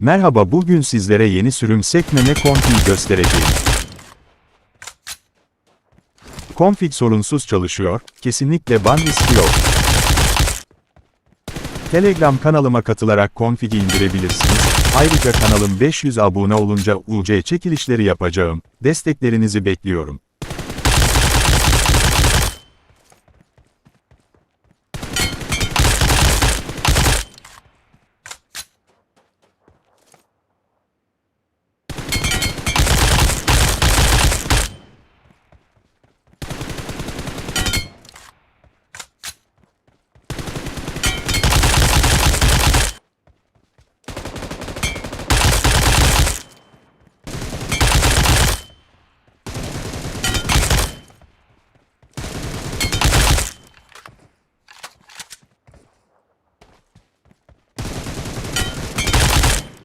Merhaba bugün sizlere yeni sürüm sekmeme config göstereceğim. Config sorunsuz çalışıyor, kesinlikle ban riski yok. Telegram kanalıma katılarak config'i indirebilirsiniz. Ayrıca kanalım 500 abone olunca UC çekilişleri yapacağım. Desteklerinizi bekliyorum.